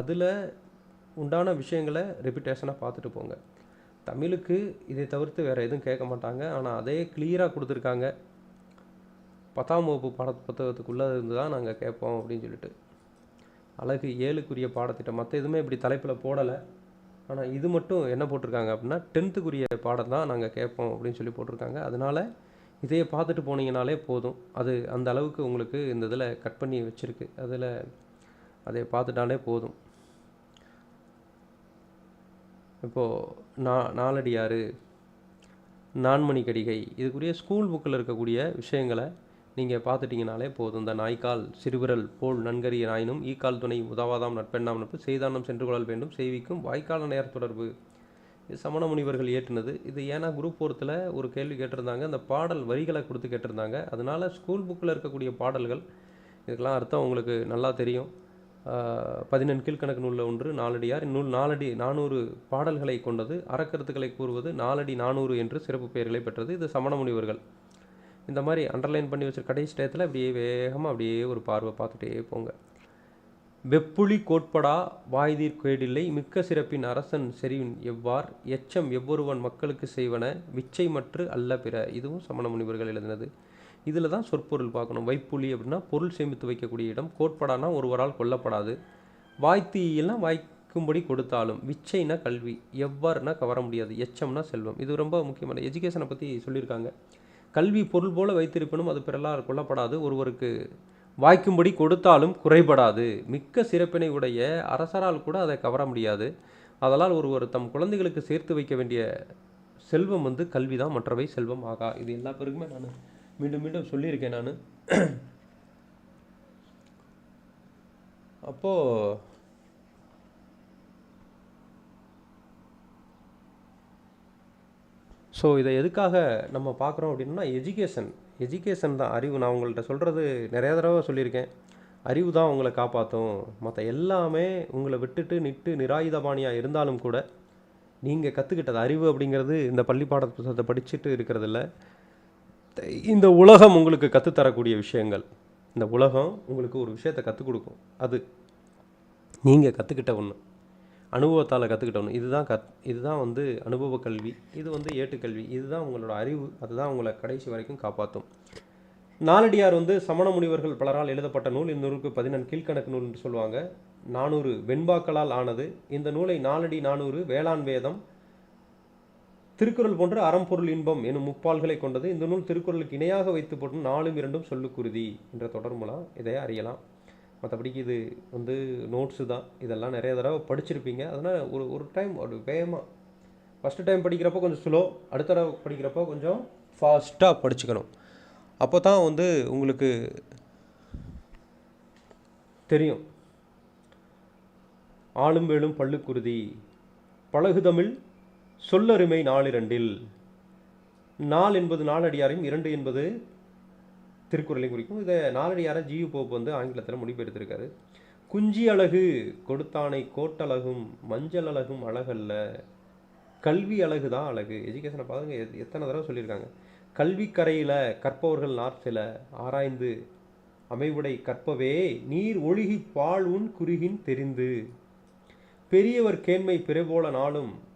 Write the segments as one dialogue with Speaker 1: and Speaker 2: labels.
Speaker 1: அதில் உண்டான விஷயங்களை ரெப்பிட்டேஷனாக பார்த்துட்டு போங்க. தமிழுக்கு இதை தவிர்த்து வேறு எதுவும் கேட்க மாட்டாங்க. ஆனால் அதே கிளியராக கொடுத்துருக்காங்க. பத்தாம் வகுப்பு பாட புத்தகத்துக்குள்ளே இருந்து தான் நாங்கள் கேட்போம் அப்படின்னு சொல்லிட்டு. அழகு ஏழுக்குரிய பாடத்திட்டம். மற்ற எதுவுமே இப்படி தலைப்பில் போடலை. ஆனால் இது மட்டும் என்ன போட்டிருக்காங்க அப்படின்னா டென்த்துக்குரிய பாடம் தான் நாங்கள் கேட்போம் அப்படின்னு சொல்லி போட்டிருக்காங்க. அதனால் இதையே பார்த்துட்டு போனீங்கனாலே போதும். அது அந்த அளவுக்கு உங்களுக்கு இந்த இதில் கட் பண்ணி வச்சுருக்கு. அதில் அதை பார்த்துட்டாலே போதும். இப்போது நா நாலடியாறு நான்மணி கடிகை இதுக்குரிய ஸ்கூல் புக்கில் இருக்கக்கூடிய விஷயங்களை நீங்கள் பார்த்துட்டிங்கனாலே போதும். இந்த நாய்க்கால் சிறுவிரல் போல் நன்கரிய நாயினும் ஈக்கால் துணை உதவாதாம் நட்பெண்ணாம் நட்பு செய்தானம் சென்று கொள்ளல் வேண்டும் செய்விக்கும் வாய்க்கால நேர தொடர்பு. இது சமண முனிவர்கள் ஏற்றினது இது ஏன்னா குரூப் ஃபோர்த்தில் ஒரு கேள்வி கேட்டிருந்தாங்க. அந்த பாடல் வரிகளை கொடுத்து கேட்டிருந்தாங்க. அதனால் ஸ்கூல் புக்கில் இருக்கக்கூடிய பாடல்கள் இதுக்கெல்லாம் அர்த்தம் உங்களுக்கு நல்லா தெரியும். பதினெண் கீழ்கணக்கு நூலில் ஒன்று நாலடியார். இந்நூல் நாலடி நானூறு பாடல்களை கொண்டது அறக்கருத்துக்களை கூறுவது நாலடி நானூறு என்று சிறப்பு பெயர்களை பெற்றது. இது சமண முனிவர்கள் இந்த மாதிரி அண்டர்லைன் பண்ணி வச்ச கடைசி டயத்தில் அப்படியே வேகமாக அப்படியே ஒரு பார்வை பார்த்துட்டே போங்க. வெப்புளி கோட்படா வாய்தீர் கேடில்லை மிக்க சிறப்பின் அரசன் செறிவின் எவ்வார் எச்சம் எவ்வொருவன் மக்களுக்கு செய்வன விச்சை மற்று அல்ல பிற. இதுவும் சமண முனிவர்கள் எழுதினது. இதில் தான் சொற்பொருள் பார்க்கணும். வைப்புலி அப்படின்னா பொருள் சேமித்து வைக்கக்கூடிய இடம். கோட்படானா ஒருவரால் கொல்லப்படாது. வாய்த்தீயெல்லாம் வாய்க்கும்படி கொடுத்தாலும் விச்சைனா கல்வி. எவ்வாறுனா கவர முடியாது. எச்சம்னா செல்வம். இது ரொம்ப முக்கியமான எஜுகேஷனை பற்றி சொல்லியிருக்காங்க. கல்வி பொருள் போல வைத்திருப்பினும் அது பிறலால் கொல்லப்படாது. ஒருவருக்கு வாய்க்கும்படி கொடுத்தாலும் குறைபடாது. மிக்க சிறப்பினை உடைய அரசரால் கூட அதை கவர முடியாது. அதனால் ஒருவர் தம் குழந்தைகளுக்கு சேர்த்து வைக்க வேண்டிய செல்வம் வந்து கல்வி தான் மற்றவை செல்வம் ஆகா. இது எல்லா பேருக்குமே நான் மீண்டும் மீண்டும் சொல்லியிருக்கேன் நான். அப்போது ஸோ இதை எதுக்காக நம்ம பார்க்குறோம் அப்படின்னா எஜுகேஷன் எஜுகேஷன் தான் அறிவு. நான் உங்கள்கிட்ட சொல்கிறது நிறையா தடவை சொல்லியிருக்கேன். அறிவு தான் உங்களை காப்பாற்றும் மற்ற எல்லாமே உங்களை விட்டுட்டு நிட்டு நிராயுதபாணியாக இருந்தாலும் கூட நீங்கள் கற்றுக்கிட்டது அறிவு அப்படிங்கிறது இந்த பள்ளி பாட புத்தகத்தை படிச்சுட்டு இருக்கிறதில்ல. இந்த உலகம் உங்களுக்கு கற்றுத்தரக்கூடிய விஷயங்கள். இந்த உலகம் உங்களுக்கு ஒரு விஷயத்தை கற்றுக் கொடுக்கும். அது நீங்கள் கற்றுக்கிட்ட ஒன்று அனுபவத்தால் கற்றுக்கிட்ட ஒன்று இதுதான் கத் இதுதான் வந்து அனுபவ கல்வி. இது வந்து ஏட்டுக்கல்வி இதுதான் உங்களோட அறிவு. அதுதான் உங்களை கடைசி வரைக்கும் காப்பாற்றும் நாலடியார் வந்து சமண முனிவர்கள் பலரால் எழுதப்பட்ட நூல். இந்த நூலுக்கு பதினெண் கீழ்கணக்கு நூல் என்று சொல்லுவாங்க. நானூறு வெண்பாக்களால் ஆனது. இந்த நூலை நாலடி நானூறு வேளாண் வேதம் திருக்குறள் போன்ற அறம்பொருள் இன்பம் எனும் முப்பால்களை கொண்டது. இந்த நூல் திருக்குறளுக்கு இணையாக வைத்து போட்டும் நாலும் இரண்டும் சொல்லுக்குருதி என்ற தொடர் மூலம் இதை அறியலாம். மற்றபடிக்கு இது வந்து நோட்ஸு தான். இதெல்லாம் நிறைய தடவை படிச்சிருப்பீங்க. அதனால் ஒரு ஒரு டைம் ஒரு வேகமாக ஃபஸ்ட்டு டைம் படிக்கிறப்போ கொஞ்சம் ஸ்லோ அடுத்த தடவை படிக்கிறப்போ கொஞ்சம் ஃபாஸ்ட்டாக படிச்சுக்கணும். அப்போ தான் வந்து உங்களுக்கு தெரியும். ஆளும் வேலும் பள்ளுக்குருதி பழகுதமிழ் சொல்லருமை நாளிரண்டில். நாள் என்பது நாலடியாரையும் இரண்டு என்பது திருக்குறளையும் குறிக்கும். இதை நாளடியார ஜியு போப் வந்து ஆங்கிலத்தில் மொழிபெயர்த்திருக்காரு. குஞ்சி அழகு கொடுத்தானை கோட்டழகும் மஞ்சள் அழகும் அழகல்ல. கல்வி அழகு தான் அழகு. எஜுகேஷனை பாருங்க எத்- எத்தனை தடவை சொல்லியிருக்காங்க. கல்விக்கரையில் கற்பவர்கள் நார் ஆராய்ந்து அமைவுடை கற்பவே நீர் ஒழுகி பால் உன் குறுகின் தெரிந்து. பெரியவர் கேண்மை பிறபோல நாளும்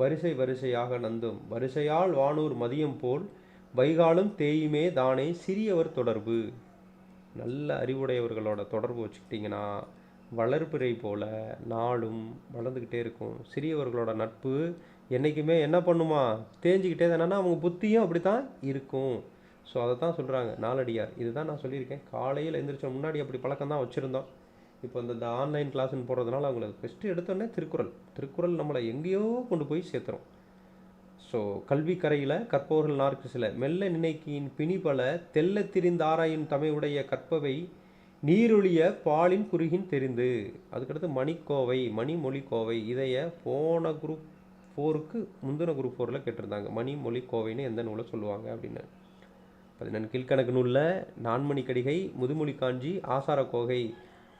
Speaker 1: வரிசை வரிசையாக நந்தும் வரிசையால் வானூர் மதியம் போல் வைகாலும் தேயுமே தானே சிறியவர் தொடர்பு. நல்ல அறிவுடையவர்களோட தொடர்பு வச்சுக்கிட்டிங்கன்னா வளர்பிறை போல நாளும் வளர்ந்துக்கிட்டே இருக்கும். சிறியவர்களோட நட்பு என்றைக்குமே என்ன பண்ணுமா? தேஞ்சிக்கிட்டே தானே அவங்க புத்தியும் அப்படி தான் இருக்கும். ஸோ அதை தான் சொல்கிறாங்க நாலடியார். இதுதான் நான் சொல்லியிருக்கேன். காலையில் எந்திரிச்ச முன்னாடி அப்படி பழக்கம் தான் வச்சுருந்தோம். இப்போ இந்த இந்த ஆன்லைன் கிளாஸ்ன்னு போடுறதுனால அவங்களுக்கு ஃபஸ்ட்டு எடுத்தோடனே திருக்குறள். திருக்குறள் நம்மளை எங்கேயோ கொண்டு போய் சேர்த்துறோம் ஸோ கல்வி கரையில் கற்பவர்கள் நாற்கு சில. மெல்ல நினைக்கின் பிணிபல தெல்ல திரிந்த ஆராயின் தமையுடைய கற்பவை நீரொழிய பாலின் குறுகின் தெரிந்து. அதுக்கடுத்து மணிக்கோவை மணிமொழி கோவை இதைய போன குரூப் ஃபோருக்கு முந்தின குரூப் ஃபோரில் கேட்டிருந்தாங்க. மணிமொழி கோவைன்னு எந்த நூலை சொல்லுவாங்க அப்படின்னு. பதினெண் கீழ்கணக்கு நூலில் நான்மணி கடிகை முதுமொழி காஞ்சி ஆசார கோகை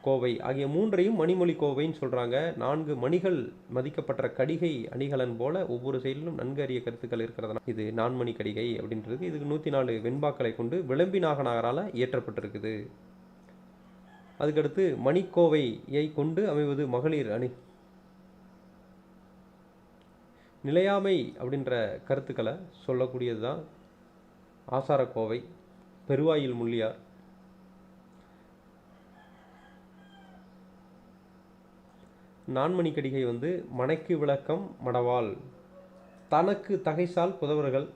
Speaker 1: கோவை. ஆகிய மூன்றையும் மணிமொழி கோவைன்னு சொல்கிறாங்க நான்கு மணிகள் மதிக்கப்பட்ட கடிகை அணிகலன் போல ஒவ்வொரு செயலிலும் நன்கு அறிய கருத்துக்கள் இருக்கிறதுனா இது நான்மணி கடிகை அப்படின்றது. இதுக்கு நூற்றி நாலு வெண்பாக்களை கொண்டு விளம்பி நாகனாகரால் இயற்றப்பட்டிருக்குது. அதுக்கடுத்து மணிக்கோவையை கொண்டு அமைவது மகளிர் அணி. நிலையாமை அப்படின்ற கருத்துக்களை சொல்லக்கூடியது தான் ஆசாரக்கோவை பெருவாயில் முள்ளியார் நான்மணிக்கடிகை வந்து மனைக்கு விளக்கம் மடவாள். தனக்கு தகைசால் புதவர்கள்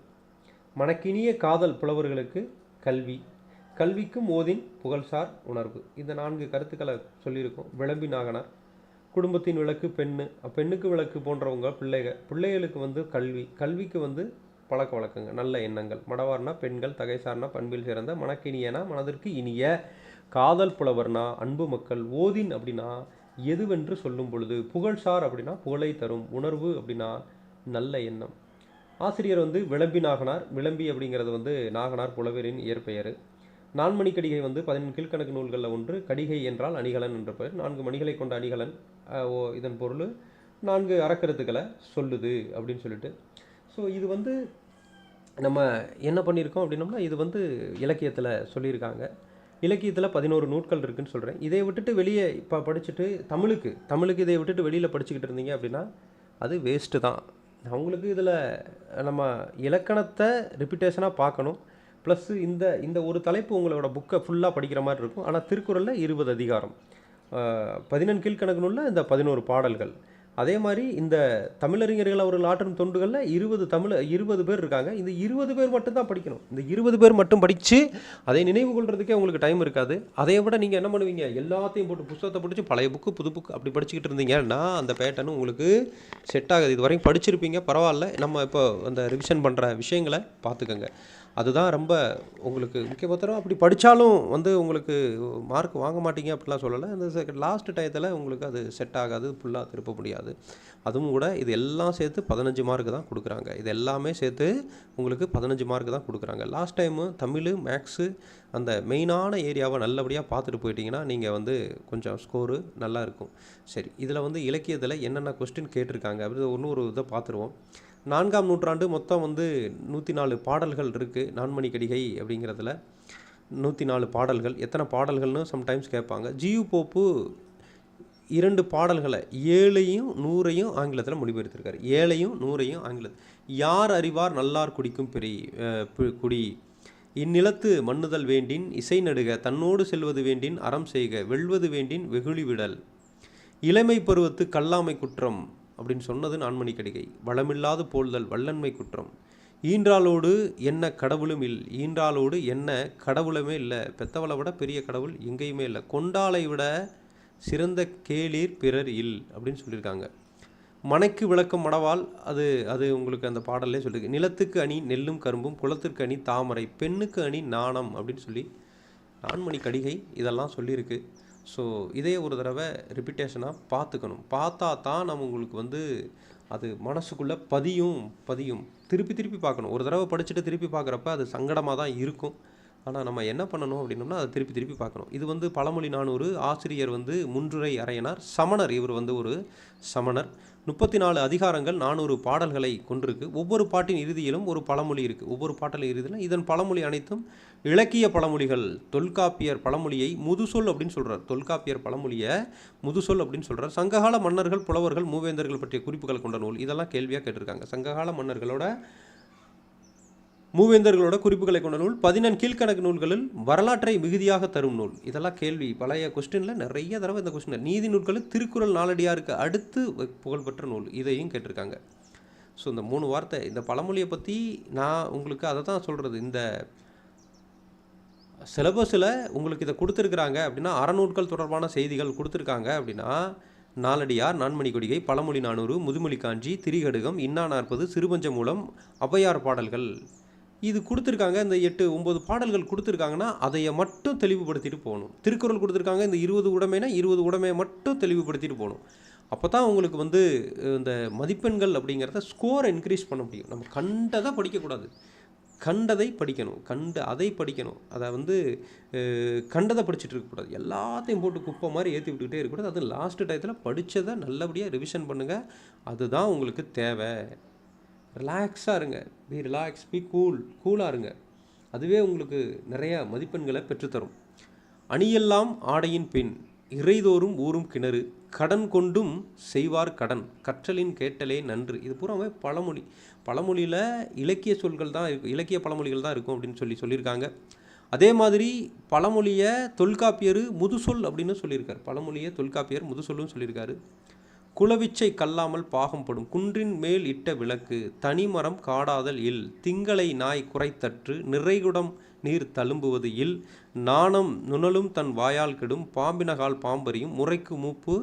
Speaker 1: மனக்கினிய காதல் புலவர்களுக்கு கல்வி. கல்விக்கும் ஓதின் புகழ்சார் உணர்வு. இந்த நான்கு கருத்துக்களை சொல்லியிருக்கோம். விளம்பி நாகனார் குடும்பத்தின் விளக்கு பெண்ணு பெண்ணுக்கு விளக்கு போன்றவங்க பிள்ளைகள் பிள்ளைகளுக்கு வந்து கல்வி. கல்விக்கு வந்து பழக்க வழக்கங்க நல்ல எண்ணங்கள். மடவார்னா பெண்கள் தகைசார்னா பண்பில் சிறந்த மனக்கினியனா மனதிற்கு இனிய. காதல் புலவர்னா அன்பு மக்கள். ஓதின் அப்படின்னா எதுவென்று சொல்லும் பொழுது புகழ்சார் அப்படின்னா புகழை தரும் உணர்வு அப்படின்னா நல்ல எண்ணம். ஆசிரியர் வந்து விளம்பி நாகனார் விளம்பி அப்படிங்கிறது வந்து நாகனார் புலவரின் இயற்பெயர். நான்மணி கடிகை வந்து பதினெண்டு கீழ்கணக்கு நூல்களில் ஒன்று கடிகை என்றால் அணிகலன் என்ற பெயர். நான்கு மணிகளை கொண்ட அணிகலன் ஓ இதன் பொருள் நான்கு அறக்கருத்துக்களை சொல்லுது அப்படின்னு சொல்லிட்டு. ஸோ இது வந்து நம்ம என்ன பண்ணியிருக்கோம் அப்படின்னோம்னா இது வந்து இலக்கியத்தில் சொல்லியிருக்காங்க. இலக்கியத்தில் பதினோரு நூட்கள் இருக்குதுன்னு சொல்கிறேன் இதை விட்டுட்டு வெளியே இப்போ படிச்சுட்டு தமிழுக்கு தமிழுக்கு இதை விட்டுட்டு வெளியில் படிச்சுக்கிட்டு இருந்தீங்க அப்படின்னா அது வேஸ்ட்டு தான். அவங்களுக்கு இதில் நம்ம இலக்கணத்தை ரிப்பிட்டேஷனாக பார்க்கணும். ப்ளஸ் இந்த இந்த ஒரு தலைப்பு உங்களோட புக்கை ஃபுல்லாக படிக்கிற மாதிரி இருக்கும். ஆனால் திருக்குறளில் இருபது அதிகாரம். பதினெண் கீழ்கணக்கு நூலில் இந்த பதினோரு பாடல்கள். அதே மாதிரி இந்த தமிழறிஞர்கள் அவர்கள் ஆற்றும் தொண்டுகளில் இருபது தமிழ் இருபது பேர் இருக்காங்க. இந்த இருபது பேர் மட்டும்தான் படிக்கணும். இந்த இருபது பேர் மட்டும் படித்து அதை நினைவு கொள்றதுக்கே உங்களுக்கு டைம் இருக்காது. அதை விட நீங்கள் என்ன பண்ணுவீங்க? எல்லாத்தையும் போட்டு புத்தகத்தை பிடிச்சி பழைய புக்கு புது புக்கு அப்படி படிச்சுக்கிட்டு இருந்தீங்கன்னா அந்த பேட்டர்னு உங்களுக்கு செட் ஆகுது. இது வரைக்கும் படிச்சிருப்பீங்க பரவாயில்ல. நம்ம இப்போ அந்த ரிவிஷன் பண்ணுற விஷயங்களை பார்த்துக்கோங்க. அதுதான் ரொம்ப உங்களுக்கு முக்கியபத்திரம் அப்படி படித்தாலும் வந்து உங்களுக்கு மார்க் வாங்க மாட்டீங்க அப்படிலாம் சொல்லலை. அந்த லாஸ்ட் டயத்தில் உங்களுக்கு அது செட் ஆகாது ஃபுல்லாக திருப்ப முடியாது. அதுவும் கூட இது எல்லாம் சேர்த்து பதினஞ்சு மார்க் தான் கொடுக்குறாங்க. இது எல்லாமே சேர்த்து உங்களுக்கு பதினஞ்சு மார்க் தான் கொடுக்குறாங்க. லாஸ்ட் டைமு தமிழ் மேக்ஸு அந்த மெயினான ஏரியாவை நல்லபடியாக பார்த்துட்டு போயிட்டீங்கன்னா நீங்கள் வந்து கொஞ்சம் ஸ்கோரு நல்லா இருக்கும். சரி இதில் வந்து இலக்கியத்தில் என்னென்ன கொஸ்டின் கேட்டிருக்காங்க? அப்படி ஒன்று ஒரு இதை பார்த்துருவோம். நான்காம் நூற்றாண்டு மொத்தம் வந்து நூற்றி நாலு பாடல்கள் இருக்குது நான்மணி கடிகை அப்படிங்கிறதுல நூற்றி நாலு பாடல்கள். எத்தனை பாடல்கள்னு சம்டைம்ஸ் கேட்பாங்க. ஜியு போப்பு இரண்டு பாடல்களை ஏழையும் நூறையும் ஆங்கிலத்தில் மொழிபெயர்த்திருக்காரு. ஏழையும் நூறையும் ஆங்கிலத்தில் யார் அறிவார் நல்லார் குடிக்கும் பெரி குடி. இந்நிலத்து மண்ணுதல் வேண்டின் இசை நடுக தன்னோடு செல்வது வேண்டின் அறம் செய்க வெல்வது வேண்டின் வெகுளி விடல். இளமை பருவத்து கல்லாமை குற்றம். அப்படின்னு சொன்னது நான்மணி கடிகை. வளமில்லாது போல்தல் வல்லன்மை குற்றம். ஈன்றாலோடு என்ன கடவுளும் இல் ஈன்றாலோடு என்ன கடவுளுமே இல்லை. பெத்தவளை விட பெரிய கடவுள் எங்கேயுமே இல்லை. கொண்டாளை விட சிறந்த கேளீர் பிறர் இல் அப்படின்னு சொல்லியிருக்காங்க. மனைக்கு விளக்கம் மடவால் அது அது உங்களுக்கு அந்த பாடல்லே சொல்லியிருக்கு. நிலத்துக்கு அணி நெல்லும் கரும்பும் குளத்திற்கு அணி தாமரை பெண்ணுக்கு அணி நாணம் அப்படின்னு சொல்லி நான்மணி கடிகை இதெல்லாம் சொல்லியிருக்கு. ஸோ இதே ஒரு தடவை ரிப்பிட்டேஷனாக பார்த்துக்கணும். பார்த்தா தான் நம்ம உங்களுக்கு வந்து அது மனசுக்குள்ளே பதியும் பதியும். திருப்பி திருப்பி பார்க்கணும். ஒரு தடவை படிச்சுட்டு திருப்பி பார்க்குறப்ப அது சங்கடமாக தான் இருக்கும். ஆனால் நம்ம என்ன பண்ணணும் அப்படின்னோம்னா அதை திருப்பி திருப்பி பார்க்கணும். இது வந்து பழமொழி நானூறு ஆசிரியர் வந்து முன்றுரை அறையனார். சமணர். இவர் வந்து ஒரு சமணர். முப்பத்தி நாலு அதிகாரங்கள் நானூறு பாடல்களை கொண்டிருக்கு. ஒவ்வொரு பாட்டின் இறுதியிலும் ஒரு பழமொழி இருக்குது ஒவ்வொரு பாட்டின் இறுதியிலும் இதன் பழமொழி அனைத்தும் இலக்கிய பழமொழிகள். தொல்காப்பியர் பழமொழியை முதுசொல் அப்படின்னு சொல்கிறார் தொல்காப்பியர் பழமொழியை முதுசொல் அப்படின்னு சொல்கிறார் சங்ககால மன்னர்கள் புலவர்கள் மூவேந்தர்கள் பற்றிய குறிப்புகள் கொண்ட நூல். இதெல்லாம் கேள்வியாக கேட்டிருக்காங்க. சங்ககால மன்னர்களோட மூவேந்தர்களோட குறிப்புகளை கொண்ட நூல் பதினெண் கீழ்கணக்கு நூல்களில் வரலாற்றை மிகுதியாக தரும் நூல். இதெல்லாம் கேள்வி. பழைய கொஸ்டினில் நிறைய தடவை இந்த கொஸ்டின் நீதி நூல்களில் திருக்குறள் நாளடியாருக்கு அடுத்து புகழ்பெற்ற நூல். இதையும் கேட்டிருக்காங்க. ஸோ இந்த மூணு வார்த்தை இந்த பழமொழியை பற்றி நான் உங்களுக்கு அதை தான் சொல்கிறது இந்த சிலபஸில் உங்களுக்கு இதை கொடுத்துருக்குறாங்க அப்படின்னா அறநூட்கள் தொடர்பான செய்திகள் கொடுத்துருக்காங்க அப்படின்னா நாலடியார் நான்மணி கொடிகை பழமொழி நானூறு முதுமொழி காஞ்சி திரிகடுகம் இன்னா நாற்பது சிறுபஞ்ச மூலம் அவ்வையார் பாடல்கள். இது கொடுத்துருக்காங்க இந்த எட்டு ஒம்பது பாடல்கள் கொடுத்துருக்காங்கன்னா அதைய மட்டும் தெளிவுபடுத்திட்டு போகணும். திருக்குறள் கொடுத்துருக்காங்க இந்த இருபது உடமைனா இருபது உடமையை மட்டும் தெளிவுபடுத்திட்டு போகணும். அப்போ தான் உங்களுக்கு வந்து இந்த மதிப்பெண்கள் அப்படிங்கிறத ஸ்கோரை இன்க்ரீஸ் பண்ண முடியும். நம்ம கண்டதை படிக்கக்கூடாது. கண்டதை படிக்கணும். கண்டு அதை படிக்கணும். அதை வந்து கண்டதை படிச்சுட்டு இருக்கக்கூடாது. எல்லாத்தையும் போட்டு குப்பை மாதிரி ஏற்றி விட்டுக்கிட்டே இருக்கக்கூடாது. அது லாஸ்ட் டயத்தில் படித்ததை நல்லபடியாக ரிவிஷன் பண்ணுங்கள் அதுதான் உங்களுக்கு தேவை. ரிலாக்ஸாக இருங்க. பி ரிலாக்ஸ் பி கூல் கூலாக இருங்க. அதுவே உங்களுக்கு நிறைய மதிப்பெண்களை பெற்றுத்தரும். அணியெல்லாம் ஆடையின் பெண் இறைதோறும் ஊறும் கிணறு கடன் கொண்டும் செய்வார் கடன் கற்றலின் கேட்டலே நன்று. இது பூராமே பழமொழி. பழமொழியில் இலக்கிய சொல்கள் தான் இருக்கும் இலக்கிய பழமொழிகள் தான் இருக்கும் அப்படின்னு சொல்லி சொல்லியிருக்காங்க. அதே மாதிரி பழமொழியை தொல்காப்பியர் முதுசொல் அப்படின்னு சொல்லியிருக்கார். பழமொழியை தொல்காப்பியர் முதுசொல்லும் சொல்லியிருக்காரு. குலவிச்சை கல்லாமல் பாகம் படும் குன்றின் மேல் இட்ட விளக்கு தனிமரம் காடாதல் இல் திங்களை நாய் குறைத்தற்று நிறைகுடம் நீர் தழும்புவது இல் நாணம் நுணலும் தன் வாயால் கெடும் பாம்பினகால் பாம்பறியும் முறைக்கு மூப்பு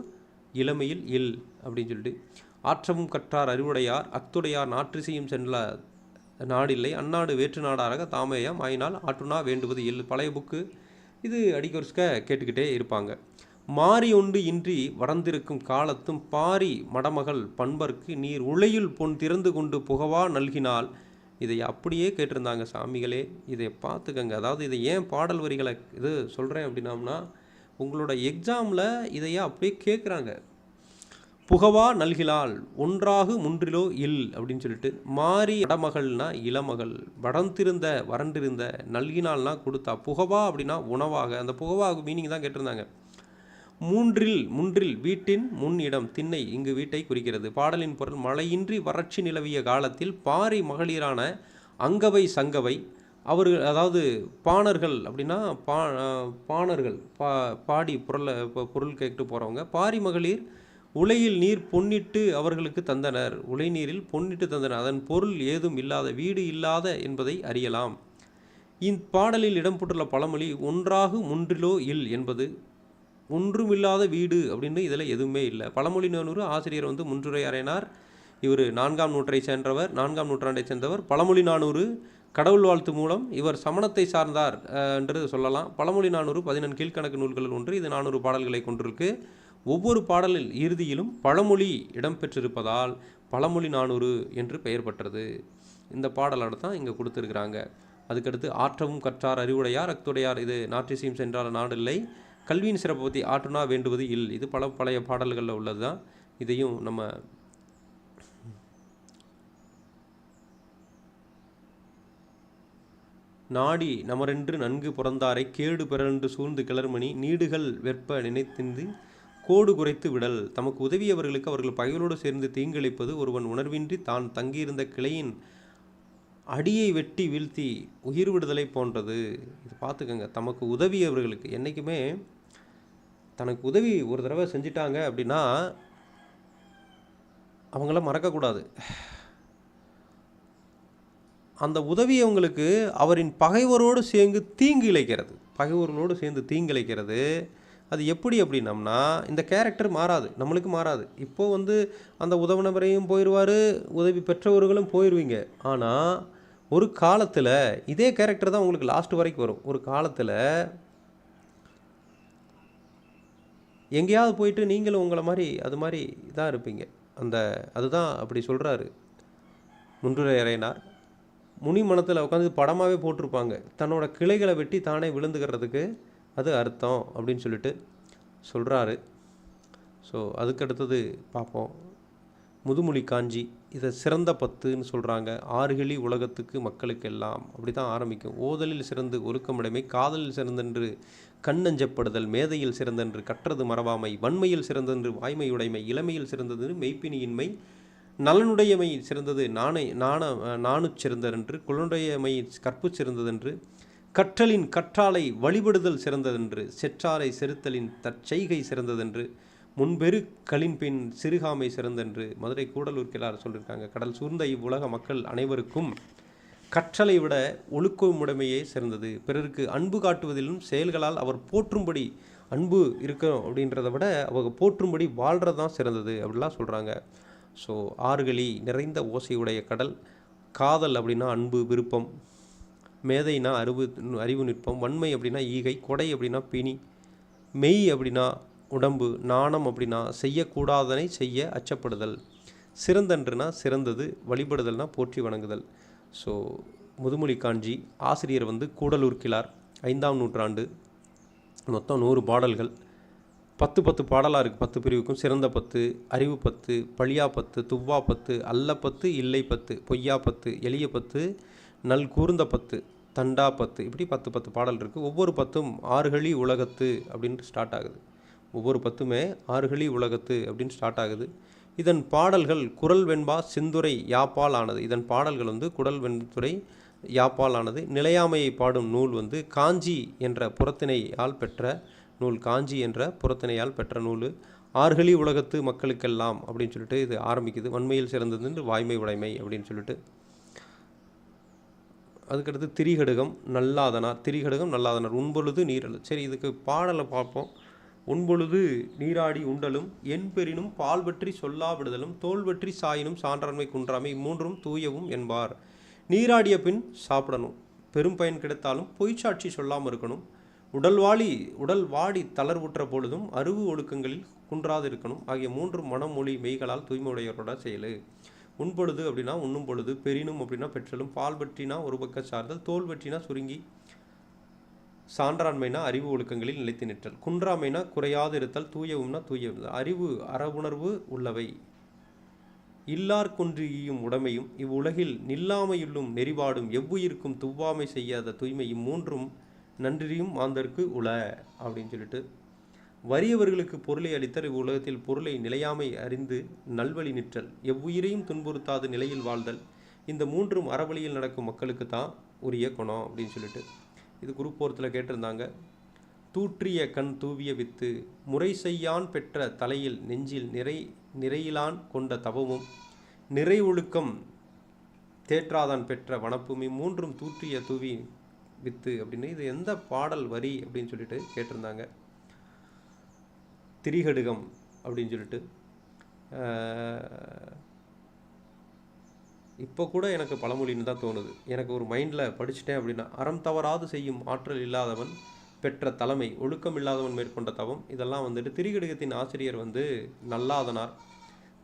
Speaker 1: இளமையில் இல் அப்படின்னு சொல்லிட்டு. ஆற்றமும் கற்றார் அறிவுடையார் அத்துடையார் நாற்றிசையும் சென்ற நாடில்லை அந்நாடு வேற்று நாடாக தாமேயம் ஆயினால் ஆற்றுனா வேண்டுவது இல். பழைய புக்கு இது அடிக்கொருக்க கேட்டுக்கிட்டே இருப்பாங்க. மாறி ஒன்று இன்றி வறந்திருக்கும் காலத்தும் பாரி மடமகள் பண்பர்க்கு நீர் உளையுள் பொன் திறந்து கொண்டு புகவா நல்கினால் இதை அப்படியே கேட்டிருந்தாங்க சாமிகளே. இதை பார்த்துக்கங்க. அதாவது இதை ஏன் பாடல் வரிகளை இது சொல்கிறேன் அப்படின்னம்னா உங்களோட எக்ஸாமில் இதையே அப்படியே கேட்குறாங்க. புகவா நல்கிலால் ஒன்றாகு முன்றிலோ இல் அப்படின்னு சொல்லிட்டு மாறி இடமகள்னா இளமகள் வடந்திருந்த வறண்டிருந்த நல்கினால்னா கொடுத்தா புகவா அப்படின்னா உணவாக. அந்த புகவாக மீனிங் தான் கேட்டிருந்தாங்க. மூன்றில் முன்றில் வீட்டின் முன் இடம் திண்ணை இங்கு வீட்டை குறிக்கிறது. பாடலின் பொருள் மழையின்றி வறட்சி நிலவிய காலத்தில் பாரி மகளிரான அங்கவை சங்கவை அவர்கள் அதாவது பாணர்கள் அப்படின்னா பா பாணர்கள் பா பாடி பொருளை இப்போ பொருள் கேட்டு போகிறவங்க பாரி மகளிர் உலையில் நீர் பொன்னிட்டு அவர்களுக்கு தந்தனர். உலை நீரில் பொன்னிட்டு தந்தனர். அதன் பொருள் ஏதும் இல்லாத வீடு இல்லாத என்பதை அறியலாம். இப்பாடலில் இடம்பெற்றுள்ள பழமொழி ஒன்றாகு முன்றிலோ இல் என்பது ஒன்றுமில்லாத வீடு அப்படின்னு இதில் எதுவுமே இல்லை. பழமொழி நானூறு ஆசிரியர் வந்து முன்றுரை அறையினார் இவர் நான்காம் நூற்றை சேர்ந்தவர் நான்காம் நூற்றாண்டை சேர்ந்தவர். பழமொழி நானூறு கடவுள் வாழ்த்து மூலம் இவர் சமணத்தை சார்ந்தார் என்று சொல்லலாம். பழமொழி நானூறு பதினெண் கீழ்க்கணக்கு நூல்களில் ஒன்று. இது நானூறு பாடல்களை கொண்டிருக்கு. ஒவ்வொரு பாடலில் இறுதியிலும் பழமொழி இடம்பெற்றிருப்பதால் பழமொழி நானூறு என்று பெயர் பெற்றது. இந்த பாடலோட தான் இங்கே கொடுத்துருக்குறாங்க. அதுக்கடுத்து ஆற்றவும் கற்றார் அறிவுடையார் அக்துடையார் இது நாட்டிசையும் நாடு நாடில்லை. கல்வியின் சிறப்பை பற்றி ஆற்றுனா வேண்டுவது இல். இது பல பழைய பாடல்களில் உள்ளது தான் இதையும் நம்ம நாடி நமரென்று நன்கு பிறந்தாரை கேடு பிறன்று சூழ்ந்து கிளர்மணி நீடுகள் வெற்ப நினைத்திந்து கோடு குறைத்து விடல். தமக்கு உதவியவர்களுக்கு அவர்கள் பகைகளோடு சேர்ந்து தீங்கிழைப்பது ஒருவன் உணர்வின்றி தான் தங்கியிருந்த கிளையின் அடியை வெட்டி வீழ்த்தி உயிர் விடுதலை போன்றது. இது பார்த்துக்கோங்க. தமக்கு உதவியவர்களுக்கு என்றைக்குமே தனக்கு உதவி ஒரு தடவை செஞ்சிட்டாங்க அப்படின்னா அவங்கள மறக்கக்கூடாது. அந்த உதவி அவங்களுக்கு அவரின் பகைவரோடு சேர்ந்து தீங்கு இழைக்கிறது பகைவர்களோடு சேர்ந்து தீங்கு இழைக்கிறது அது எப்படி அப்படின்னம்னா இந்த கேரக்டர் மாறாது நம்மளுக்கு மாறாது. இப்போது வந்து அந்த உதவினவரையும் போயிடுவார் உதவி பெற்றவர்களும் போயிடுவீங்க ஆனால் ஒரு காலத்தில் இதே கேரக்டர் தான் உங்களுக்கு லாஸ்ட் வரைக்கும் வரும். ஒரு காலத்தில் எங்கேயாவது போயிட்டு நீங்களும் உங்களை மாதிரி அது மாதிரி இதாக இருப்பீங்க. அந்த அதுதான் அப்படி சொல்கிறாரு முன்றுரை இறையினார் முனி மனத்தில் உட்காந்து படமாகவே போட்டிருப்பாங்க. தன்னோட கிளைகளை வெட்டி தானே விழுந்துக்கிறதுக்கு அது அர்த்தம் அப்படின்னு சொல்லிட்டு சொல்கிறாரு ஸோ அதுக்கடுத்தது பார்ப்போம். முதுமொழி காஞ்சி இதை சிறந்த பத்துன்னு சொல்கிறாங்க ஆறுகளி உலகத்துக்கு மக்களுக்கெல்லாம். அப்படி தான் ஆரம்பிக்கும். ஓதலில் சிறந்து ஒழுக்கமுடைமை காதலில் சிறந்தென்று கண்ணஞ்சப்படுதல் மேதையில் சிறந்தென்று கற்றது மறவாமை வன்மையில் சிறந்தென்று வாய்மையுடைமை இளமையில் சிறந்தது மெய்ப்பினியின்மை நலனுடையமை சிறந்தது நாணை நாண நாணுச் சிறந்ததென்று குலனுடையமை கற்பு சிறந்ததென்று கற்றலின் கற்றாலை வழிபடுதல் சிறந்ததென்று செற்றாரை செருத்தலின் தற்செய்கை சிறந்ததென்று முன்பெரு களின்பின் சிறுகாமை சிறந்தென்று மதுரை கூடலூர் கிளார் சொல்லியிருக்காங்க. கடல் சூழ்ந்த இவ்வுலக மக்கள் அனைவருக்கும் கற்றலை விட ஒழுக்கமுடைமையே சிறந்தது. பிறருக்கு அன்பு காட்டுவதிலும் செயல்களால் அவர் போற்றும்படி அன்பு இருக்கணும் அப்படின்றத விட அவங்க போற்றும்படி வாழ்கிறது தான் சிறந்தது அப்படிலாம் சொல்கிறாங்க ஸோ ஆறுகளி நிறைந்த ஓசையுடைய கடல் காதல் அப்படின்னா அன்பு விருப்பம். மேதைனா அறிவு அறிவு நுட்பம். வன்மை அப்படின்னா ஈகை கொடை அப்படின்னா பிணி. மெய் அப்படின்னா உடம்பு நாணம் அப்படின்னா செய்யக்கூடாதனை செய்ய அச்சப்படுதல். சிறந்தன்றுனா சிறந்தது வழிபடுதல்னா போற்றி வணங்குதல். ஸோ முதுமொழி காஞ்சி ஆசிரியர் வந்து கூடலூர் கிளார் ஐந்தாம் நூற்றாண்டு. மொத்தம் நூறு பாடல்கள். பத்து பத்து பாடலாக இருக்குது பத்து பிரிவுக்கும். சிறந்த பத்து அறிவு பத்து பழியா பத்து துவ்வா பத்து அல்ல பத்து இல்லை பத்து பொய்யா பத்து எளிய பத்து நல் கூர்ந்த பத்து தண்டா பத்து இப்படி பத்து பத்து பாடல் இருக்குது ஒவ்வொரு பத்தும் ஆறுகளி உலகத்து அப்படின்னு ஸ்டார்ட் ஆகுது. ஒவ்வொரு பத்துமே ஆறுகளி உலகத்து அப்படின்னு ஸ்டார்ட் ஆகுது. இதன் பாடல்கள் குரல் வெண்பா செந்துரை யாப்பால் ஆனது. இதன் பாடல்கள் வந்து குடல் வெண்துறை யாப்பால் ஆனது. நிலையாமையை பாடும் நூல் வந்து காஞ்சி என்ற புறத்தினையால் பெற்ற நூல். காஞ்சி என்ற புறத்தினையால் பெற்ற நூல். ஆறுகளி உலகத்து மக்களுக்கெல்லாம் அப்படின்னு சொல்லிட்டு இது ஆரம்பிக்குது. வன்மையில் சிறந்தது என்று வாய்மை உடைமை அப்படின்னு சொல்லிட்டு அதுக்கடுத்து திரிகடுகம் நல்லாதனார் திரிகடுகம் நல்லாதனார். உண்பொழுது நீரல் சரி இதுக்கு பாடலை பார்ப்போம். உண்பொழுது நீராடி உண்டலும் என் பெறினும் பால் பற்றி சொல்லாவிடுதலும் தோல் பற்றி சாயினும் சான்றாண்மை குன்றாமை மூன்றும் தூயவும் என்பார். நீராடிய பின் சாப்பிடணும். பெரும் பயன் கிடைத்தாலும் பொய்ச்சாட்சி சொல்லாமல் இருக்கணும். உடல்வாளி உடல் வாடி தளர்வுற்ற பொழுதும் அறிவு ஒழுக்கங்களில் குன்றாது இருக்கணும் ஆகிய மூன்று மனம் மொழி மெய்களால் தூய்மையுடையவரோட செயலு. உண்பொழுது அப்படின்னா உண்ணும் பொழுது பெரினும் அப்படின்னா பெற்றலும் பால் பற்றினா ஒரு பக்க சார்தல் தோல் பற்றினா சுருங்கி சான்றாண்மைனா அறிவு ஒழுக்கங்களில் நிலைத்து நிற்றல் குன்றாமைனா குறையாது இருத்தல் தூயவும்னா தூய அறிவு அறவுணர்வு உள்ளவை. இல்லார் உடமையும் இவ்வுலகில் நில்லாமையுள்ளும் நெறிபாடும் எவ்வுயிருக்கும் துவ்வாமை செய்யாத தூய்மையும் மூன்றும் நன்றியும் மாந்தற்கு உள அப்படின்னு சொல்லிட்டு வறியவர்களுக்கு பொருளை அளித்தல் இவ்வுலகத்தில் பொருளை நிலையாமை அறிந்து நல்வழி நிற்றல். எவ்வுயிரையும் துன்புறுத்தாத நிலையில் வாழ்தல். இந்த மூன்றும் அறவழியில் நடக்கும் மக்களுக்கு தான் உரிய குணம் அப்படின்னு சொல்லிட்டு இது குரூப் போர்த்தில் கேட்டிருந்தாங்க. தூற்றிய கண் தூவிய வித்து முறை செய்யான் பெற்ற தலையில் நெஞ்சில் நிறை நிறையிலான் கொண்ட தவமும் நிறை ஒழுக்கம் தேற்றாதான் பெற்ற வனப்பும் மூன்றும் தூற்றிய தூவி வித்து அப்படின்னு. இது எந்த பாடல் வரி அப்படின்னு சொல்லிட்டு கேட்டிருந்தாங்க. திரிகடுகம் அப்படின்னு சொல்லிட்டு இப்போ கூட எனக்கு பழமொழின்னு தான் தோணுது. எனக்கு ஒரு மைண்டில் படிச்சுட்டேன் அப்படின்னா அறம் தவறாது செய்யும் ஆற்றல் இல்லாதவன் பெற்ற தலைமை ஒழுக்கம் இல்லாதவன் மேற்கொண்ட தவம் இதெல்லாம் வந்துட்டு திரிகடுகத்தின் ஆசிரியர் வந்து நல்லாதனார்.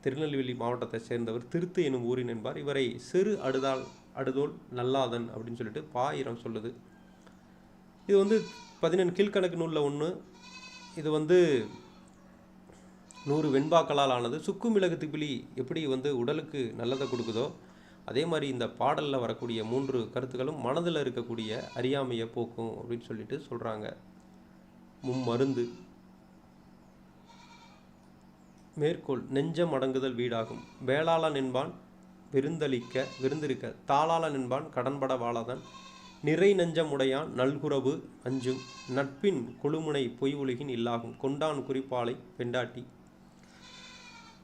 Speaker 1: திருநெல்வேலி மாவட்டத்தை சேர்ந்தவர் திருத்து எனும் ஊரின் என்பார். இவரை சிறு அடுதால் அடுதோல் நல்லாதன் அப்படின்னு சொல்லிட்டு பாயிரம் சொல்லுது. இது வந்து பதினெண் கீழ்கணக்கு நூலில் ஒன்று இது வந்து நூறு வெண்பாக்களால் ஆனது சுக்கு மிளகு திப்பிலி எப்படி வந்து உடலுக்கு நல்லதை கொடுக்குதோ அதே மாதிரி இந்த பாடலில் வரக்கூடிய மூன்று கருத்துக்களும் மனதில் இருக்கக்கூடிய அறியாமையை போக்கும் அப்படின்னு சொல்லிட்டு சொல்கிறாங்க மும்மருந்து. மேற்கோள் நெஞ்சம் அடங்குதல் வீடாகும். வேளாளன் என்பான் விருந்தளிக்க விருந்திருக்க. தாளாளன் என்பான் கடன்பட வாழாதன். நிறை நெஞ்சம் உடையான் நல்குறவு அஞ்சும். நட்பின் கொழுமுனை பொய் உலகின் இல்லாகும். கொண்டான் குறிப்பாலை பெண்டாட்டி.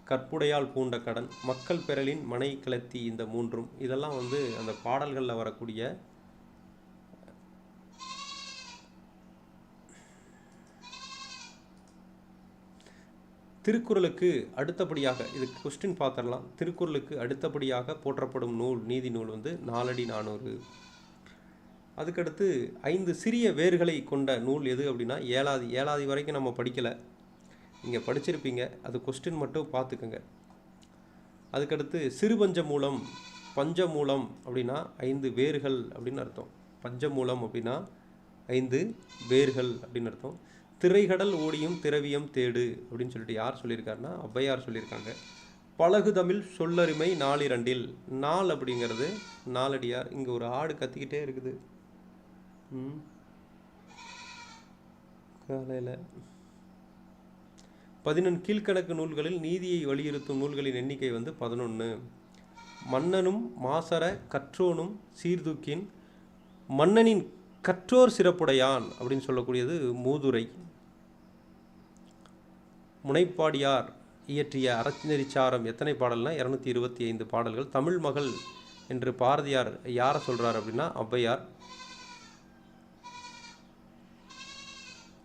Speaker 1: கற்புடையால் பூண்ட கடன் மக்கள் பெறலின் மனை கிளத்தி இந்த மூன்றும். இதெல்லாம் வந்து அந்த பாடல்களில் வரக்கூடிய திருக்குறளுக்கு அடுத்தபடியாக இது கொஸ்டின் பார்த்துடலாம். திருக்குறளுக்கு அடுத்தபடியாக போற்றப்படும் நூல் நீதி நூல் வந்து நாலடி நானூறு. அதுக்கடுத்து ஐந்து சிறிய வேர்களை கொண்ட நூல் எது அப்படின்னா ஏழாதி. ஏழாதி வரைக்கும் நம்ம படிக்கலை. நீங்கள் படிச்சிருப்பீங்க அது கொஸ்டின் மட்டும் பார்த்துக்கோங்க. அதுக்கடுத்து சிறுபஞ்ச மூலம் பஞ்சமூலம் அப்படின்னா ஐந்து வேர்கள் அப்படின்னு அர்த்தம். பஞ்சமூலம் அப்படின்னா ஐந்து வேர்கள் அப்படின்னு அர்த்தம். திரைகடல் ஓடியும் திரவியம் தேடு அப்படின்னு சொல்லிட்டு யார் சொல்லியிருக்காருன்னா ஔவையார் சொல்லியிருக்காங்க. பழகு தமிழ் சொல்லருமை நாளிரண்டில். நாள் அப்படிங்கிறது நாலடியார் இங்கே ஒரு ஆடு கத்திக்கிட்டே இருக்குது. காலையில். பதினெண் கீழ்கணக்கு நூல்களில் நீதியை வலியுறுத்தும் நூல்களின் எண்ணிக்கை வந்து பதினொன்று. மன்னனும் மாசர கற்றோனும் சீர்தூக்கின் மன்னனின் கற்றோர் சிறப்புடையான் அப்படின்னு சொல்லக்கூடியது மூதுரை. முனைப்பாடியார் இயற்றிய அறநெறிச்சாரம் எத்தனை பாடல்னா இரநூத்தி இருபத்தி ஐந்து பாடல்கள். தமிழ் மகள் என்று பாரதியார் யாரை சொல்கிறார் அப்படின்னா ஔவையார்.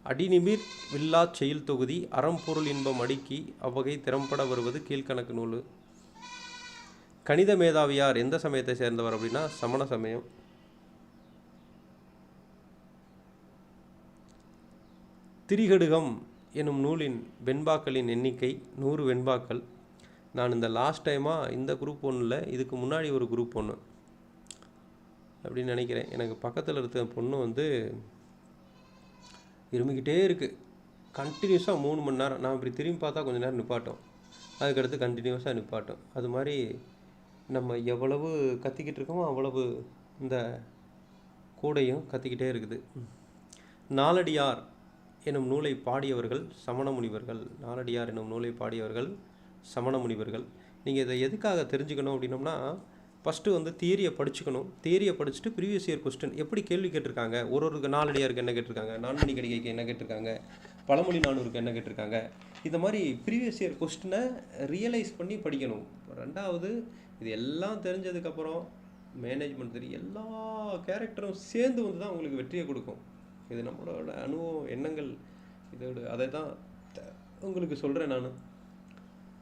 Speaker 1: அடிநிமிர் வில்லா செயல் தொகுதி அறம்பொருள் இன்பம் அடுக்கி அவ்வகை திறம்பட வருவது கீழ்கணக்கு நூல். கணித மேதாவியார் எந்த சமயத்தை சேர்ந்தவர் அப்படின்னா சமண சமயம். திரிகடுகம் எனும் நூலின் வெண்பாக்களின் எண்ணிக்கை நூறு வெண்பாக்கள். நான் இந்த லாஸ்ட் டைமாக இந்த குரூப் ஒன்றில் இதுக்கு முன்னாடி ஒரு குரூப் ஒன்று அப்படின்னு நினைக்கிறேன். எனக்கு பக்கத்தில் இருக்க பொண்ணு வந்து இருமிக்கிட்டே இருக்குது கண்டினியூஸாக மூணு மணி நேரம். நான் இப்படி திரும்பி பார்த்தா கொஞ்சம் நேரம் நிப்பாட்டோம். அதுக்கடுத்து கண்டினியூஸாக நிப்பாட்டோம். அது மாதிரி நம்ம எவ்வளவு கத்திக்கிட்டு இருக்கோமோ அவ்வளவு இந்த கூடையும் கத்திக்கிட்டே இருக்குது. நாலடியார் எனும் நூலை பாடியவர்கள் சமண முனிவர்கள். நாலடியார் எனும் நூலை பாடியவர்கள் சமண முனிவர்கள். நீங்கள் இதை எதுக்காக தெரிஞ்சுக்கணும் அப்படின்னோம்னா ஃபஸ்ட்டு வந்து தியரியை படிச்சுக்கணும். தியரியை படிச்சுட்டு ப்ரீவியஸ் இயர் கொஸ்டின் எப்படி கேள்வி கேட்டிருக்காங்க? ஒரு ஒரு நாலடியாருக்கு என்ன கேட்டிருக்காங்க? நான்மணி கடிகைக்கு என்ன கேட்டிருக்காங்க? பழமொழி நானூருக்கு என்ன கேட்டிருக்காங்க? இந்த மாதிரி ப்ரீவியஸ் இயர் கொஸ்டினை ரியலைஸ் பண்ணி படிக்கணும். ரெண்டாவது இது எல்லாம் தெரிஞ்சதுக்கப்புறம் மேனேஜ்மெண்ட் தெரியும் எல்லா கேரக்டரும் சேர்ந்து வந்து தான் உங்களுக்கு வெற்றியை கொடுக்கும். இது நம்மளோட அனுபவம் எண்ணங்கள் இதோட அதை தான் உங்களுக்கு சொல்கிறேன் நான்.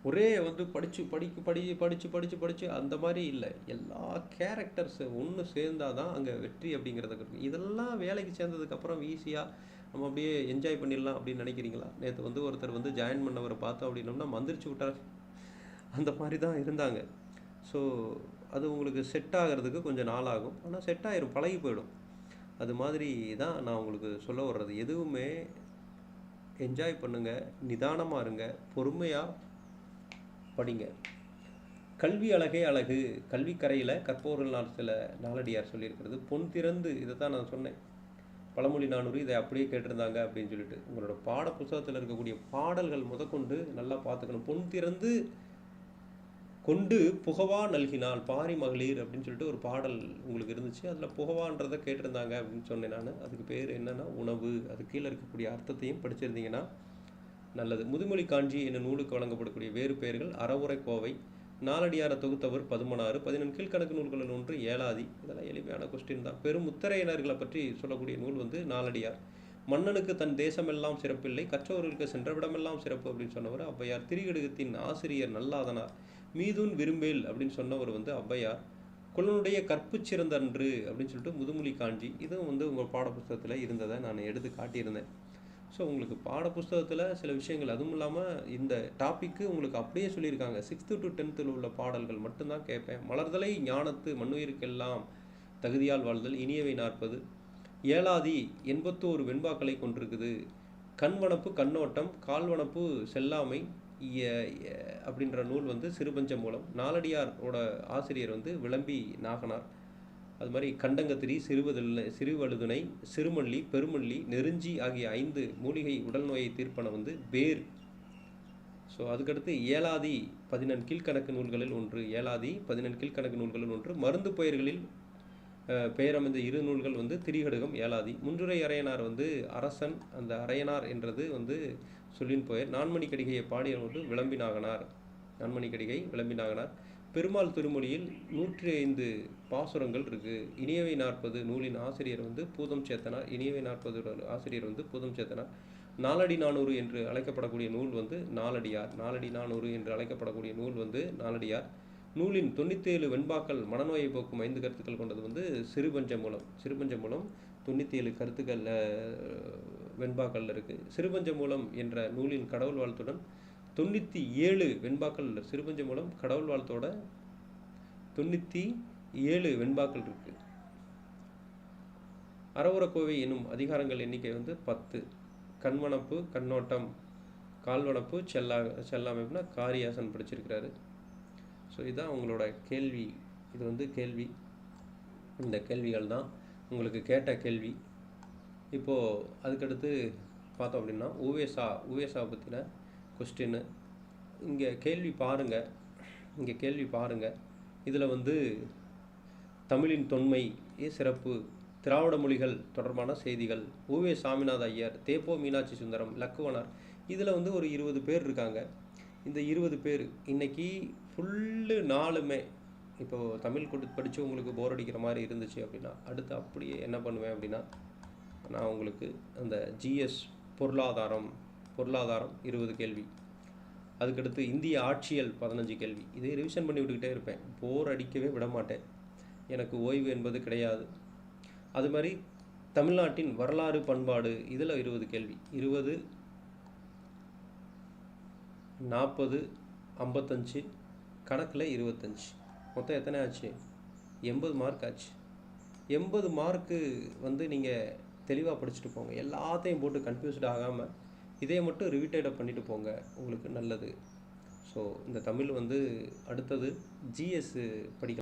Speaker 1: ஒரே வந்து படித்து படிக்க படி படித்து படித்து படித்து அந்த மாதிரி இல்லை. எல்லா கேரக்டர்ஸ் ஒன்று சேர்ந்தாதான் தான் அங்கே வெற்றி அப்படிங்கிறது இருக்கு இதெல்லாம் வேலைக்கு சேர்ந்ததுக்கப்புறம் ஈஸியாக நம்ம அப்படியே என்ஜாய் பண்ணிடலாம் அப்படின்னு நினைக்கிறீங்களா? நேற்று வந்து ஒருத்தர் வந்து ஜாயின் பண்ணவரை பார்த்தோம் அப்படின்னோம்னா மந்திரிச்சு விட்டார். அந்த மாதிரி தான் இருந்தாங்க. ஸோ அது உங்களுக்கு செட் ஆகிறதுக்கு கொஞ்சம் நாள் ஆகும். ஆனால் செட் ஆகிரும் பழகி போயிடும். அது மாதிரி தான் நான் உங்களுக்கு சொல்ல வர்றது. எதுவுமே என்ஜாய் பண்ணுங்கள் நிதானமாக இருங்க பொறுமையாக படிங்க. கல்வி அழகே அழகு. கல்விக்கரையில் கற்பவர்கள் நாள் சில நாளடியார் சொல்லியிருக்கிறது. பொன் திறந்து இதை தான் நான் சொன்னேன். பழமொழி நானூறு இதை அப்படியே கேட்டிருந்தாங்க அப்படின்னு சொல்லிட்டு. உங்களோட பாட புத்தகத்தில் இருக்கக்கூடிய பாடல்கள் முதற்கொண்டு நல்லா பார்த்துக்கணும். பொன் திறந்து கொண்டு புகவா நல்கினாள் பாரி மகளிர் அப்படின்னு சொல்லிட்டு ஒரு பாடல் உங்களுக்கு இருந்துச்சு. அதில் புகவான்றதை கேட்டிருந்தாங்க அப்படின்னு சொன்னேன் நான். அதுக்கு பேர் என்னென்னா உணவு. அது கீழே இருக்கக்கூடிய அர்த்தத்தையும் படிச்சிருந்தீங்கன்னா நல்லது. முதுமொழி காஞ்சி என்ற நூலுக்கு வழங்கப்படக்கூடிய வேறு பெயர்கள் அறவுரை கோவை நாலடியார தொகுத்தவர் பதுமனாறு பதினெண் கீழ்கணக்கு நூல்களில் ஒன்று ஏழாதி. இதெல்லாம் எளிமையான கொஸ்டின் தான். பெரும் முத்தரையினர்களை பற்றி சொல்லக்கூடிய நூல் வந்து நாலடியார். மன்னனுக்கு தன் தேசமெல்லாம் சிறப்பில்லை கற்றவர்களுக்கு சென்றவிடமெல்லாம் சிறப்பு அப்படின்னு சொன்னவர் ஔவையார். திரிகடுகத்தின் ஆசிரியர் நல்லாதனார். மீதுன் விரும்பேல் அப்படின்னு சொன்னவர் வந்து ஔவையார். குலனுடைய கற்பு சிறந்தன்று அப்படின்னு சொல்லிட்டு முதுமொழி காஞ்சி. இதுவும் வந்து உங்கள் பாடப்புஸ்தகத்தில் இருந்ததை நான் எடுத்து காட்டியிருந்தேன். ஸோ உங்களுக்கு பாட புஸ்தகத்தில் சில விஷயங்கள் அதுவும் இல்லாமல் இந்த டாப்பிக்கு உங்களுக்கு அப்படியே சொல்லியிருக்காங்க. சிக்ஸ்த்து டு டென்த்தில் உள்ள பாடல்கள் மட்டும்தான் கேட்பேன். மலர்தலை ஞானத்து மண்ணுயிருக்கெல்லாம் தகுதியால் வாழ்தல் இனியவை நாற்பது. ஏழாதி எண்பத்தோரு வெண்பாக்களை கொண்டிருக்குது கண்வனப்பு கண்ணோட்டம் கால்வனப்பு செல்லாமை இய- அப்படின்ற நூல் வந்து சிறுபஞ்ச மூலம். நாலடியாரோட ஆசிரியர் வந்து விளம்பி நாகனார். அது மாதிரி கண்டங்கத்திரி சிறுவதில் சிறுவழுதுணை சிறுமல்லி பெருமல்லி நெருஞ்சி ஆகிய ஐந்து மூலிகை உடல் நோயை தீர்ப்பன வந்து வேர். ஸோ அதுக்கடுத்து ஏலாதி பதினெண் கீழ்கணக்கு நூல்களில் ஒன்று ஏலாதி பதினெண் கீழ்கணக்கு நூல்களில் ஒன்று. மருந்து பெயர்களில் பெயரமைந்த இரு நூல்கள் வந்து திரிகடுகம் ஏலாதி. முன்றுரை அரையனார் வந்து அரசன் அந்த அரையனார் என்றது வந்து சொல்லின் பெயர். நான்மணி கடிகையை பாடியவர் வந்து விளம்பினாகனார் நான்மணி கடிகை விளம்பினாகனார் பெருமாள் திருமொழியில் நூற்றி ஐந்து பாசுரங்கள் இருக்குது இனியவை நாற்பது நூலின் ஆசிரியர் வந்து பூதம் சேத்தனார் இனியவை நாற்பது ஆசிரியர் வந்து பூதம் சேத்தனார் நாலடி நானூறு என்று அழைக்கப்படக்கூடிய நூல் வந்து நாலடியார். நாலடி நானூறு என்று அழைக்கப்படக்கூடிய நூல் வந்து நாலடியார். நூலின் தொண்ணூத்தேழு வெண்பாக்கள் மனநோயை போக்கும் ஐந்து கருத்துக்கள் கொண்டது வந்து சிறுபஞ்ச மூலம் சிறுபஞ்ச மூலம் தொண்ணூற்றி ஏழு கருத்துக்கள் வெண்பாக்கள் இருக்குது சிறுபஞ்ச மூலம் என்ற நூலின் கடவுள் வாழ்த்துடன் தொண்ணூற்றி ஏழு வெண்பாக்கள் சிறுபஞ்ச மூலம் கடவுள் வாழ்த்தோட தொண்ணூற்றி ஏழு வெண்பாக்கள் இருக்கு. அறவுரக்கோவை என்னும் அதிகாரங்கள் எண்ணிக்கை வந்து பத்து. கண்வனப்பு கண்ணோட்டம் கால்வனப்பு செல்லா செல்லாமைப்புனா காரியாசன் படிச்சிருக்கிறாரு. ஸோ இதுதான் உங்களோட கேள்வி. இது வந்து கேள்வி. இந்த கேள்விகள் தான் உங்களுக்கு கேட்ட கேள்வி. இப்போது அதுக்கடுத்து பார்த்தோம் அப்படின்னா உவேசா உவேசா பற்றின கொஸ்டின்னு இங்கே கேள்வி பாருங்கள் இங்கே கேள்வி பாருங்கள் இதில் வந்து தமிழின் தொன்மை ஏ சிறப்பு திராவிட மொழிகள் தொடர்பான செய்திகள் ஓவிய சாமிநாத ஐயர் தேப்போ மீனாட்சி சுந்தரம் லக்குவனார். இதில் வந்து ஒரு இருபது பேர் இருக்காங்க. இந்த இருபது பேர் இன்னைக்கு ஃபுல்லு நாளுமே இப்போது தமிழ் கொடு படித்து உங்களுக்கு போர் அடிக்கிற மாதிரி இருந்துச்சு அப்படின்னா அடுத்து அப்படியே என்ன பண்ணுவேன் அப்படின்னா நான் உங்களுக்கு அந்த ஜிஎஸ் பொருளாதாரம் பொருளாதாரம் இருபது கேள்வி. அதுக்கடுத்து இந்திய ஆட்சியல் பதினஞ்சு கேள்வி. இதை ரிவிஷன் பண்ணி விட்டுக்கிட்டே இருப்பேன். போர் அடிக்கவே விட மாட்டேன் எனக்கு ஓய்வு என்பது கிடையாது. அது மாதிரி தமிழ்நாட்டின் வரலாறு பண்பாடு இதில் இருபது கேள்வி. இருபது நாற்பது ஐம்பத்தஞ்சு கணக்கில் இருபத்தஞ்சி. மொத்தம் எத்தனை ஆச்சு? எண்பது மார்க் ஆச்சு. எண்பது மார்க்கு வந்து நீங்கள் தெளிவாக படிச்சுட்டு போங்க. எல்லாத்தையும் போட்டு கன்ஃபியூஸ்ட் ஆகாமல் இதே மட்டும் ரிவிட்டேட் பண்ணிட்டு போங்க. உங்களுக்கு நல்லது. ஸோ இந்த தமிழ் வந்து அடுத்தது ஜிஎஸ் படிக்க